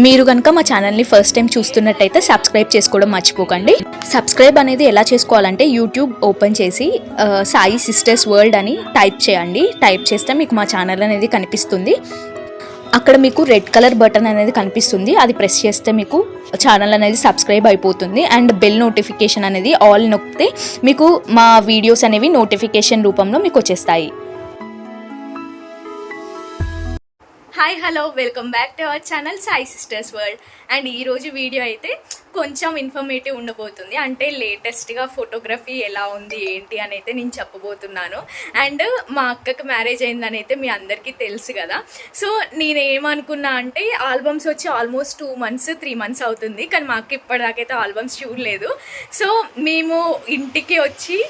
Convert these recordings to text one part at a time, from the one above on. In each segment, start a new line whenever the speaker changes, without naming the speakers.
మీరు కనుక మా ఛానల్ని ఫస్ట్ టైం చూస్తున్నట్టయితే సబ్స్క్రైబ్ చేసుకోవడం మర్చిపోకండి. సబ్స్క్రైబ్ అనేది ఎలా చేసుకోవాలంటే యూట్యూబ్ ఓపెన్ చేసి సాయి సిస్టర్స్ వరల్డ్ అని టైప్ చేయండి. టైప్ చేస్తే మీకు మా ఛానల్ అనేది కనిపిస్తుంది. అక్కడ మీకు రెడ్ కలర్ బటన్ అనేది కనిపిస్తుంది. అది ప్రెస్ చేస్తే మీకు ఛానల్ అనేది సబ్స్క్రైబ్ అయిపోతుంది. అండ్ బెల్ నోటిఫికేషన్ అనేది ఆల్ నొక్కితే మీకు మా వీడియోస్ అనేవి నోటిఫికేషన్ రూపంలో మీకు వచ్చేస్తాయి. Hi hello welcome back to our channel Sai sisters world and ఈరోజు వీడియో అయితే కొంచెం ఇన్ఫర్మేటివ్ ఉండబోతుంది. అంటే లేటెస్ట్గా ఫోటోగ్రఫీ ఎలా ఉంది ఏంటి అని అయితే నేను చెప్పబోతున్నాను. అండ్ మా అక్కకి మ్యారేజ్ అయిందని అయితే మీ అందరికీ తెలుసు కదా. సో నేను ఏమనుకున్నా అంటే ఆల్బమ్స్ వచ్చి almost two months three months అవుతుంది. కానీ మా అక్క ఇప్పటిదాకైతే ఆల్బమ్స్ చూడలేదు. సో మేము ఇంటికి వచ్చి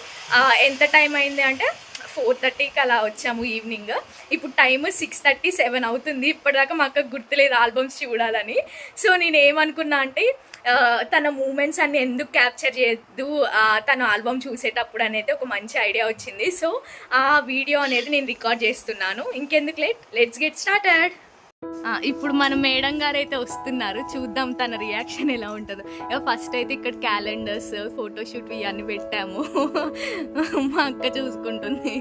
ఎంత టైం అయింది అంటే ఫోర్ థర్టీకి అలా వచ్చాము ఈవినింగ్. ఇప్పుడు టైం సిక్స్ థర్టీ సెవెన్ అవుతుంది. ఇప్పటిదాకా మా అక్కకు గుర్తులేదు ఆల్బమ్స్ చూడాలని. సో నేను ఏమనుకున్నా అంటే తన మూమెంట్స్ అన్ని ఎందుకు క్యాప్చర్ చేయొద్దు తన ఆల్బమ్ చూసేటప్పుడు అనేది ఒక మంచి ఐడియా వచ్చింది. సో ఆ వీడియో అనేది నేను రికార్డ్ చేస్తున్నాను. ఇంకెందుకు లేట్? లెట్స్ గెట్ స్టార్టెడ్ ఇప్పుడు మన మేడం గారు అయితే వస్తున్నారు. చూద్దాం తన రియాక్షన్ ఎలా ఉంటుందో. ఫస్ట్ అయితే ఇక్కడ క్యాలెండర్స్ ఫోటోషూట్ ఇవన్నీ పెట్టాము. మా అక్క చూసుకుంటుంది.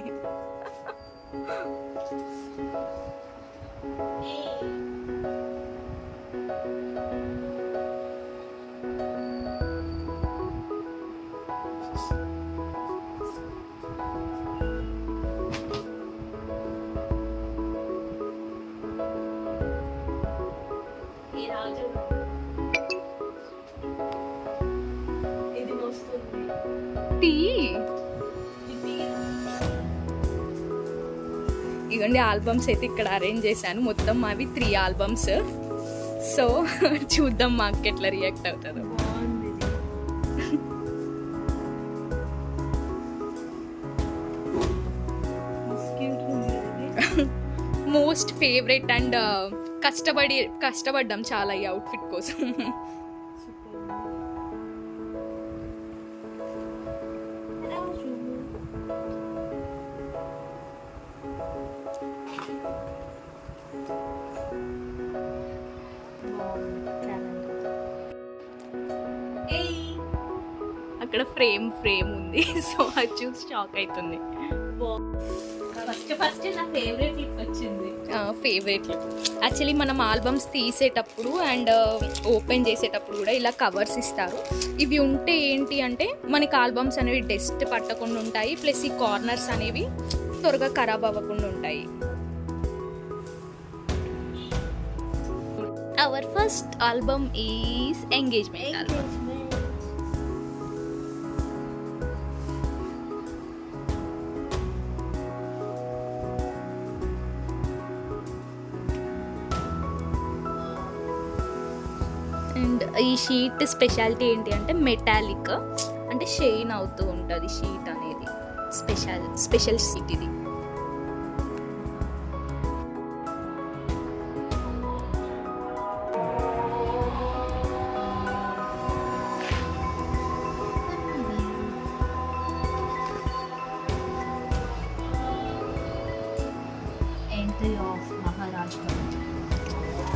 వస్తుంది.
టీ. ఇగోండి ఆల్బమ్స్ అయితే ఇక్కడ అరేంజ్ చేశాను. మొత్తం అవి త్రీ ఆల్బమ్స్. సో చూద్దాం మా అక్క ఎట్లా రియాక్ట్ అవుతుందో. మోస్ట్ ఫేవరెట్ అండ్ కష్టపడి కష్టపడ్డాం చాలా ఈ అవుట్ఫిట్ కోసం. అక్కడ ఫ్రేమ్ ఫ్రేమ్ ఉంది. సో అది చూసి షాక్ అవుతుంది.
ఫస్ట్ ఫస్ట్ నా ఫేవరెట్ లిప్ వచ్చింది.
ఫేవరెట్ యాక్చువల్లీ మనం ఆల్బమ్స్ తీసేటప్పుడు అండ్ ఓపెన్ చేసేటప్పుడు కూడా ఇలా కవర్స్ ఇస్తారు. ఇవి ఉంటే ఏంటి అంటే మనకి ఆల్బమ్స్ అనేవి డస్ట్ పట్టకుండా ఉంటాయి. ప్లస్ ఈ కార్నర్స్ అనేవి త్వరగా ఖరాబ్ అవ్వకుండా ఉంటాయి. Our first album is engagement album ఈ షీట్ స్పెషాలిటీ ఏంటి అంటే మెటాలిక్ అంటే షైన్ అవుతూ ఉంటుంది షీట్ అనేది. స్పెషల్ స్పెషల్ షీట్ ఇది.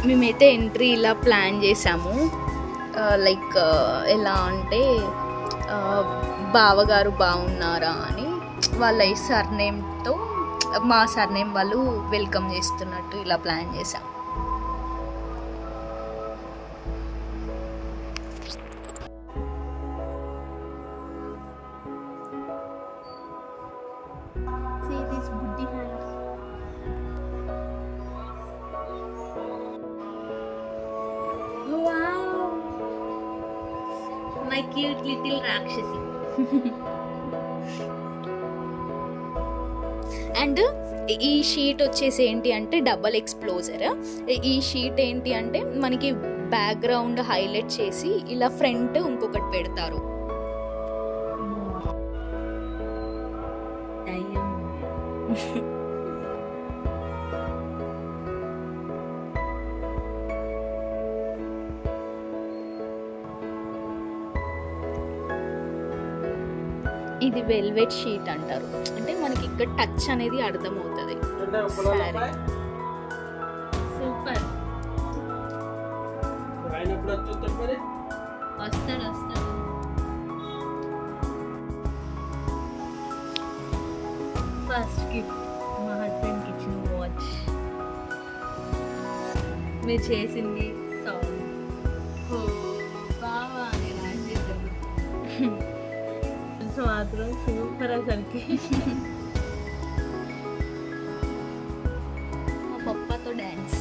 మేమైతే ఎంట్రీ ఇలా ప్లాన్ చేసాము. లైక్ ఎలా అంటే బావగారు బాగున్నారా అని వాళ్ళ సర్నేమ్తో మా సర్నేమ్ వాళ్ళు వెల్కమ్ చేస్తున్నట్టు ఇలా ప్లాన్
చేశాం. Cute little Rakshasi.
అండ్ ఈ షీట్ వచ్చేసి ఏంటి అంటే డబల్ ఎక్స్ప్లోజర్. ఈ షీట్ ఏంటి అంటే మనకి బ్యాక్గ్రౌండ్ హైలైట్ చేసి ఇలా ఫ్రంట్ ఇంకొకటి పెడతారు. ఇది వెల్వెట్ షీట్ అంటారు. అంటే మనకి ఇక్కడ టచ్ అనేది అర్థమవుతుంది. శారీ
సూపర్. వస్తాడు వస్తాడు. ఫస్ట్ గిఫ్ట్ మా హస్బెండ్కి ఇచ్చిన వాచ్. మీరు చేసింది మాత్రం సూపర్ అసలుకి.
మా పప్పతో డ్యాన్స్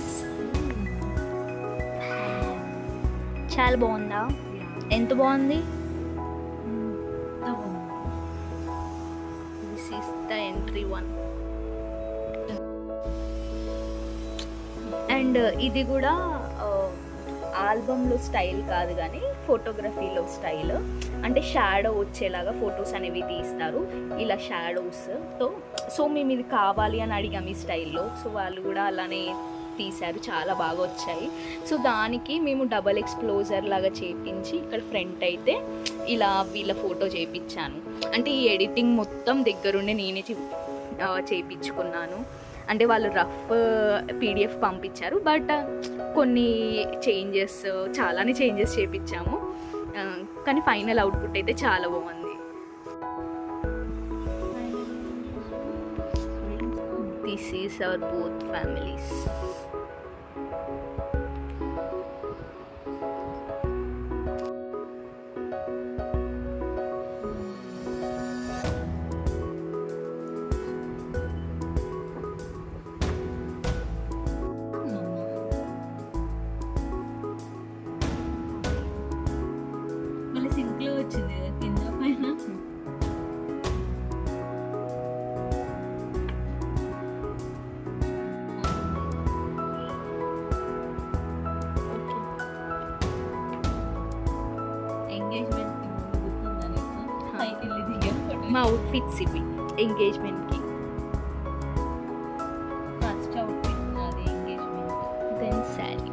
చాలా బాగుందా? ఎంత బాగుంది? This is the entry one and ఇది కూడా ఆల్బమ్లో స్టైల్ కాదు కానీ ఫోటోగ్రఫీలో స్టైల్ అంటే షాడో వచ్చేలాగా ఫొటోస్ అనేవి తీస్తారు. ఇలా షాడోస్తో సో మేము ఇది కావాలి అని అడిగాము ఈ స్టైల్లో సో వాళ్ళు కూడా అలానే తీశారు. చాలా బాగా వచ్చాయి. సో దానికి మేము డబల్ ఎక్స్ప్లోజర్ లాగా చేపించి ఇక్కడ ఫ్రంట్ అయితే ఇలా వీళ్ళ ఫోటో చేపించాను. అంటే ఈ ఎడిటింగ్ మొత్తం దగ్గరుండి నేనే చేపించుకున్నాను. అంటే వాళ్ళు రఫ్ పీడిఎఫ్ పంపించారు. బట్ కొన్ని చేంజెస్ చాలానే చేంజెస్ చేపించాము. కానీ ఫైనల్ అవుట్పుట్ అయితే చాలా బాగుంది. This is our both families outfits ఇవి. ఎంగేజ్మెంట్కి
ఫస్ట్ అవుట్ఫిట్ నాది ఎంగేజ్మెంట్
దెన్ శారీ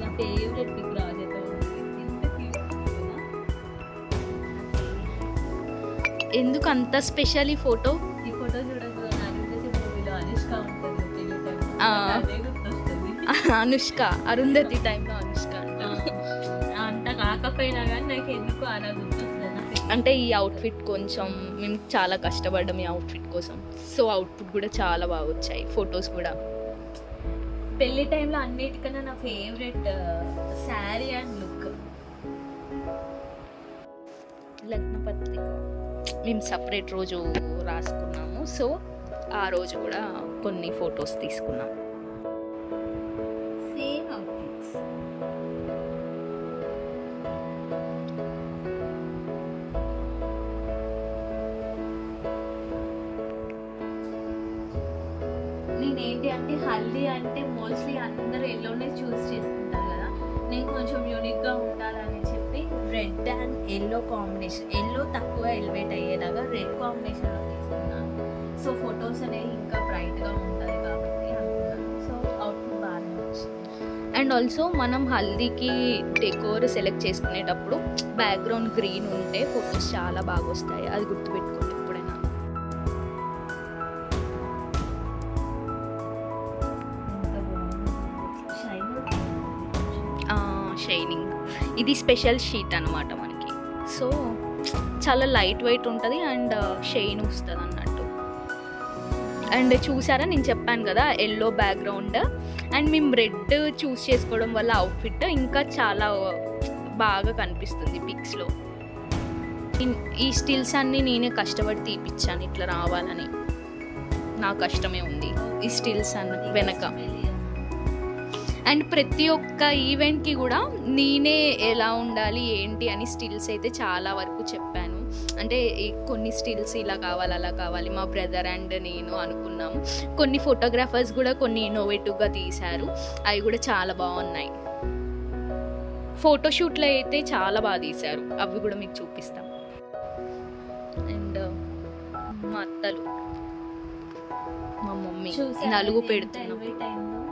నా ఫేవరెట్ బిగ్ రాజతో.
ఎందుకు అంత స్పెషల్ ఈ ఫోటో
ఈ ఫోటో చూడగా మూవీలో అనుష్క ఉంటుంది
అరుంధతి టైంలో అనుష్క.
అంత కాకపోయినా కానీ నాకు ఎందుకు అలా face.
అంటే ఈ అవుట్ఫిట్ కొంచెం మేము చాలా కష్టపడ్డాం ఈ అవుట్ఫిట్ కోసం. సో అవుట్పుట్ కూడా చాలా బాగా వచ్చాయి. ఫొటోస్ కూడా.
పెళ్ళి టైంలో అన్నిటికన్నా నా ఫేవరెట్ శారీ అండ్ లుక్
లగ్న పత్రిక మేము సపరేట్ రోజు రాసుకున్నాము. సో ఆ రోజు కూడా కొన్ని ఫొటోస్ తీసుకున్నాం.
ఫొటోస్ అనేవి ఇంకా బ్రైట్గా ఉంటుంది కాబట్టి అనుకున్నాను సో అవుట్పుట్ బాగానే వచ్చింది
అండ్ ఆల్సో మనం హల్దీకి డెకోర్ సెలెక్ట్ చేసుకునేటప్పుడు బ్యాక్గ్రౌండ్ గ్రీన్ ఉంటే ఫొటోస్ చాలా బాగా వస్తాయి. అది గుర్తుపెట్టుకోండి ఎప్పుడైనా. షైనింగ్. ఇది స్పెషల్ షీట్ అనమాట మనకి. సో చాలా లైట్ వెయిట్ ఉంటుంది అండ్ షైన్ వస్తుంది అన్నట్టు అండ్ చూసారా నేను చెప్పాను కదా ఎల్లో బ్యాక్గ్రౌండ్ అండ్ మేము రెడ్ చూస్ చేసుకోవడం వల్ల అవుట్ఫిట్ ఇంకా చాలా బాగా కనిపిస్తుంది పిక్స్లో ఈ స్టిల్స్ అన్నీ నేనే కష్టపడి తీపిచ్చాను ఇట్లా రావాలని. నా కష్టమే ఉంది ఈ స్టిల్స్ అన్న వెనక. అండ్ ప్రతి ఒక్క ఈవెంట్కి కూడా నేనే ఎలా ఉండాలి ఏంటి అని స్టిల్స్ అయితే చాలా వరకు చెప్పాను. అంటే కొన్ని స్టిల్స్ ఇలా కావాలి అలా కావాలి. మా బ్రదర్ అండ్ నేను అనుకున్నాము. కొన్ని ఫోటోగ్రాఫర్స్ కూడా కొన్ని ఇన్నోవేటివ్గా తీశారు. అవి కూడా చాలా బాగున్నాయి. ఫోటోషూట్లో అయితే చాలా బాగా తీశారు. అవి కూడా మీకు చూపిస్తాం. అండ్ మా అత్తలు మా మమ్మీ నలుగు పెడుతున్నాం.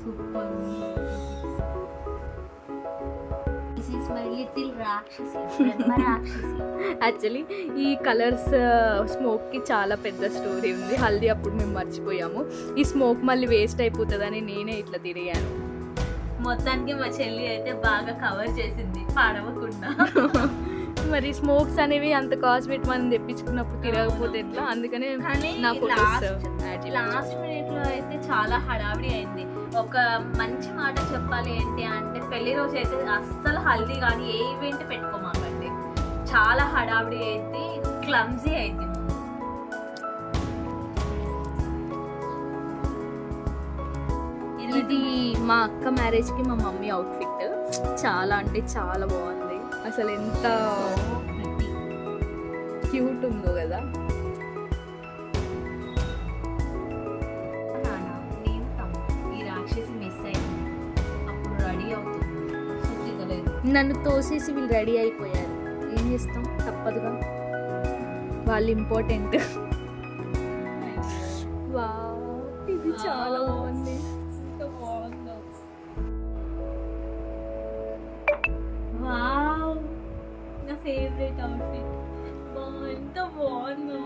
Super. This is my little రాక్షసి బ్రహ్మ రాక్షసి.
యాక్చువల్లీ ఈ కలర్స్ స్మోక్కి చాలా పెద్ద స్టోరీ ఉంది. హల్దీ అప్పుడు మేము మర్చిపోయాము. ఈ స్మోక్ మళ్ళీ వేస్ట్ అయిపోతుందని నేనే ఇట్లా తిరిగాను.
మొత్తానికి మా చెల్లి అయితే బాగా కవర్ చేసింది పాడవకుండా.
మరి స్మోక్స్ అనేవి అంత కాస్ట్ పెట్టి మనం తెప్పించుకున్నప్పుడు తిరగకపోతే ఎట్లా? అందుకనే
కానీ
నా ఫొటోస్
లాస్ట్ మినిట్లో అయితే చాలా హడావిడి అయింది. ఒక మంచి మాట చెప్పాలి ఏంటి అంటే పెళ్ళి రోజు అయితే అస్సలు హల్దీ కానీ ఏ ఈవెంట్ పెట్టుకోమాకండి. చాలా హడావిడి అయితే క్లమ్జీ అయింది.
ఇది మా అక్క మ్యారేజ్కి మా మమ్మీ అవుట్ఫిట్ చాలా అంటే చాలా బాగుంది. అసలు ఎంత క్యూట్ ఉందో కదా.
నాన్న, నేను తమ్ముడు. ఈ రాక్షసి మిస్ అయింది. అప్పుడు రెడీ అవుతుంది సుచిగలేదు
నన్ను తోసేసి వీళ్ళు రెడీ అయిపోయారు. ఏం చేస్తాం? తప్పదుగా. వాళ్ళు ఇంపార్టెంట్
ఫేవరెట్ అవుట్ఫిట్ ఎంత బాగుందో.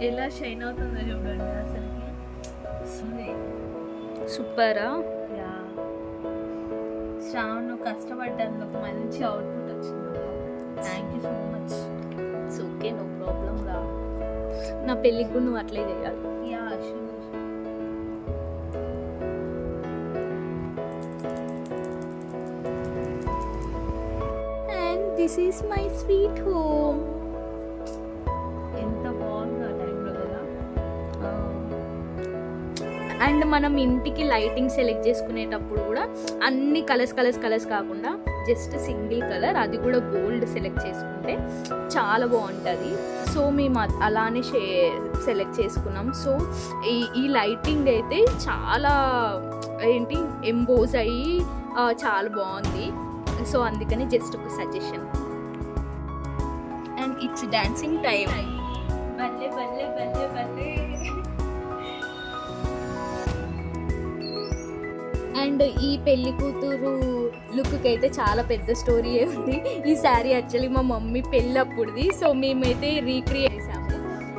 ఎలా షైన్ అవుతుందో చూడండి అసలుకి. అసలు
సూపరా?
యా. శ్రావణ్ నువ్వు కష్టపడ్డందుకు మంచి అవుట్పుట్ వచ్చింది. Thank you so much
it's okay no problem రా. నా పెళ్ళికి నువ్వు అట్లే చేయాలి. This is my sweet home
ఎంత బాగుందో ఆ టైంలో కదా.
అండ్ మనం ఇంటికి లైటింగ్ సెలెక్ట్ చేసుకునేటప్పుడు కూడా అన్ని కలర్స్ కలర్స్ కలర్స్ కాకుండా జస్ట్ సింగిల్ కలర్ అది కూడా గోల్డ్ సెలెక్ట్ చేసుకుంటే చాలా బాగుంటుంది. సో మేము అలానే షే సెలెక్ట్ చేసుకున్నాం. సో ఈ ఈ లైటింగ్ అయితే చాలా ఏంటి ఎంబోజ్ అయ్యి చాలా బాగుంది. సో అందుకని జస్ట్ ఒక సజెషన్ ఇట్స్ డాన్సింగ్ టైం
బల్లే బల్లే బల్లే బల్లే
అండ్ ఈ పెళ్ళి కూతురు లుక్కి అయితే చాలా పెద్ద స్టోరీ ఉంది. ఈ శారీ యాక్చువల్లీ మా మమ్మీ పెళ్ళి అప్పుడుది సో మేమైతే రీక్రియేట్ చేసాము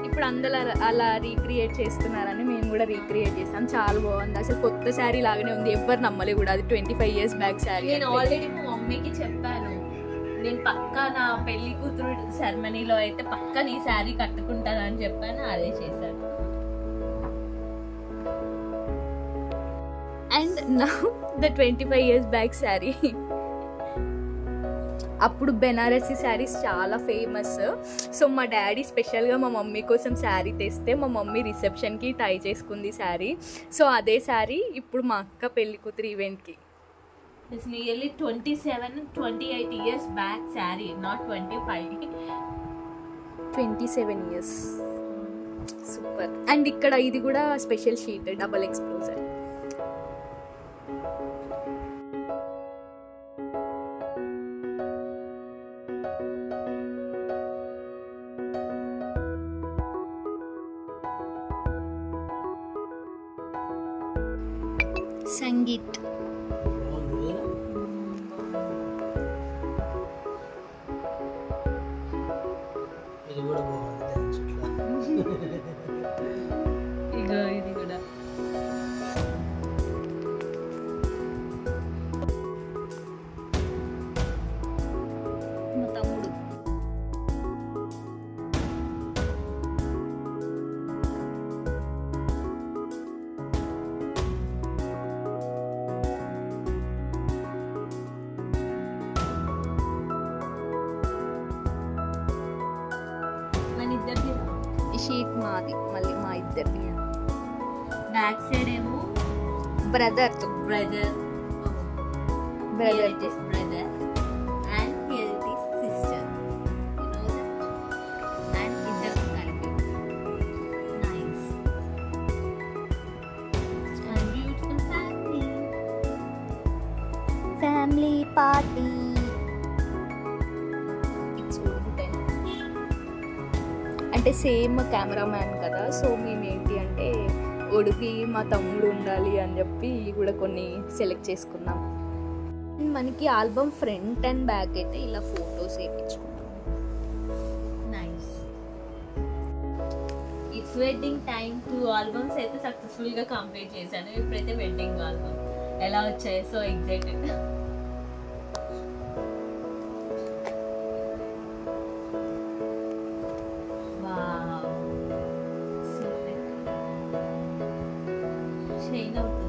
ఇప్పుడు అందరూ అలా- రీక్రియేట్ చేస్తున్నారని మేము కూడా రీక్రియేట్ చేసాం. చాలా బాగుంది. అసలు కొత్త శారీ లాగానే ఉంది. ఎవ్వరు నమ్మలే కూడా అది twenty five years back sari
నేను ఆల్రెడీ మా మమ్మీకి చెప్పాను. నేను పక్కా నా పెళ్ళి కూతురు సెరమనీలో అయితే పక్క నీ శారీ కట్టుకుంటానని చెప్పాను అదే చేశాను
అండ్ నా the twenty five years back sari. అప్పుడు బెనారసీ శారీస్ చాలా ఫేమస్ సో మా డాడీ స్పెషల్గా మా మమ్మీ కోసం శారీ తెస్తే మా మమ్మీ రిసెప్షన్కి ట్రై చేసుకుంది శారీ. సో అదే శారీ ఇప్పుడు మా అక్క పెళ్ళి కూతురు ఈవెంట్కి
it's nearly twenty seven twenty eight years back sari not twenty five
twenty seven years super and ఇక్కడ ఇది కూడా special sheet double exposure sangeet. Sheet మాది మళ్ళీ మా ఇద్దరిది.
బ్యాక్ సైడ్ ఏమో
బ్రదర్.
బ్రదర్.
బ్రదర్. అంటే సేమ్ కెమెరామ్యాన్ కదా సో మేము ఏంటి అంటే ఉడికి మా తమ్ముడు ఉండాలి అని చెప్పి కూడా కొన్ని సెలెక్ట్ చేసుకున్నాం. మనకి ఆల్బమ్ ఫ్రంట్ అండ్ బ్యాక్ అయితే ఇలా ఫొటోస్ వేయించుకున్నాం.
Nice. It's wedding time two albums అయితే సక్సెస్ఫుల్గా కంప్లీట్ చేశాను. ఇప్పుడైతే వెడ్డింగ్ ఆల్బమ్ ఎలా వచ్చాయి? సో ఎగ్జైటెడ్ షైన్ అవుతుంది Wow,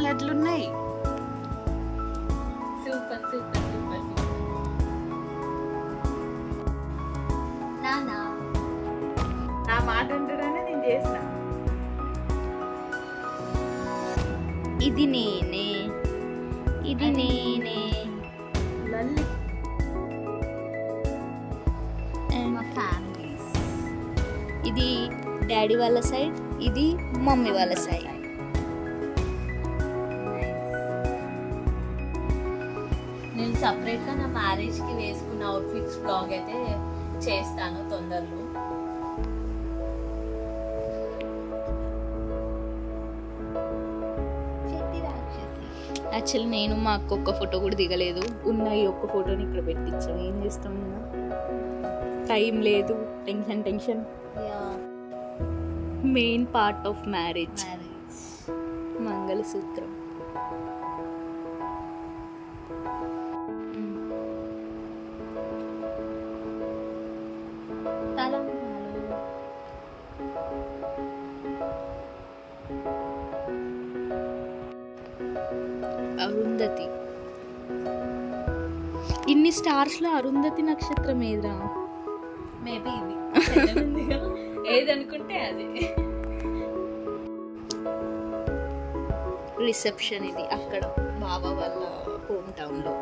ఫోటోలు ఎట్లున్నాయి
సూపర్ సూపర్ సూపర్. నానా.
నా మాట అంటున్నానే నేను చేసిన.
ఇది నేనే. ఇది నేనే.
లల్లి
మా ఫ్యామిలీస్
ఇది డాడీ వాళ్ళ సైడ్ ఇది మమ్మీ వాళ్ళ సైడ్.
సపరేట్గా నా మ్యారేజ్కి వేసుకున్న అవుట్ఫిట్స్ బ్లాగ్ అయితే చేస్తాను తొందరలో.
యాక్చువల్లీ నేను మా అక్క ఒక్క ఫోటో కూడా దిగలేదు. ఉన్న ఈ ఒక్క ఫోటోని ఇక్కడ పెట్టించాం ఏం చేస్తాం మనం టైం లేదు. Tension tension main part of marriage
marriage
మంగళసూత్రం. అరుంధతి. ఇన్ని స్టార్స్లో అరుంధతి నక్షత్రం ఏదిరా?
మేబీ ఇది. ఏది అనుకుంటే అది.
రిసెప్షన్ ఇది అక్కడ బాబా వాళ్ళ హోమ్ టౌన్లో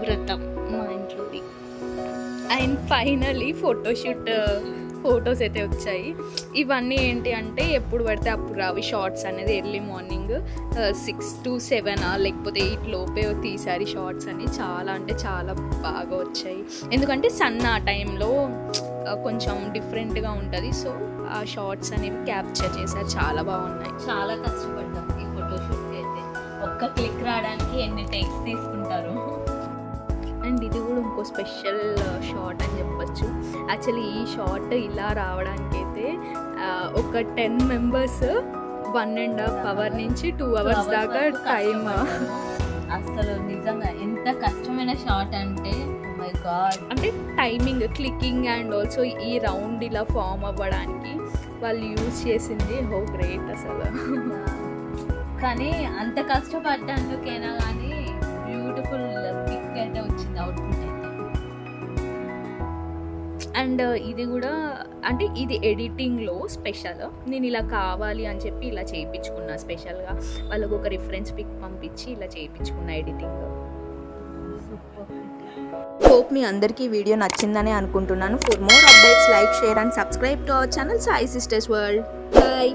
వ్రతం మా ఇంట్లోది. అండ్ ఫైనలీ ఫోటోషూట్ ఫొటోస్ అయితే వచ్చాయి. ఇవన్నీ ఏంటి అంటే ఎప్పుడు పడితే అప్పుడు రావి. షార్ట్స్ అనేది early morning six to seven? లేకపోతే ఎయిట్ లోపే తీసారి షార్ట్స్ అని చాలా అంటే చాలా బాగా వచ్చాయి. ఎందుకంటే సన్ ఆ టైంలో కొంచెం డిఫరెంట్గా ఉంటుంది. సో ఆ షార్ట్స్ అనేవి క్యాప్చర్ చేశారు. చాలా బాగున్నాయి.
చాలా కష్టపడ్డాం ఈ ఫోటోషూట్కి అయితే. ఒక్క క్లిక్ రావడానికి ఎన్ని టేక్స్ తీసుకుంటారు?
ఇది కూడా ఇంకో స్పెషల్ షార్ట్ అని చెప్పొచ్చు. యాక్చువల్లీ ఈ షార్ట్ ఇలా రావడానికి అయితే ఒక ten members one and half hour నుంచి టూ అవర్స్ దాకా టైం
అసలు నిజంగా ఎంత కష్టమైన షార్ట్ అంటే మై గాడ్
అంటే టైమింగ్ క్లికింగ్ అండ్ ఆల్సో ఈ రౌండ్ ఇలా ఫామ్ అవ్వడానికి వాళ్ళు యూజ్ చేసింది హో గ్రేట్ అసలు.
కానీ అంత కష్టపడ్డానికైనా కానీ
అండ్ ఇది కూడా అంటే ఇది ఎడిటింగ్లో స్పెషల్. నేను ఇలా కావాలి అని చెప్పి ఇలా చేయించుకున్నా స్పెషల్గా. వాళ్ళకు ఒక రిఫరెన్స్ పిక్ పంపించి ఇలా చేయించుకున్నా ఎడిటింగ్.
హోప్ మీ అందరికీ వీడియో నచ్చిందని అనుకుంటున్నాను. For more updates like share and subscribe to our channel Sai sisters world. Bye.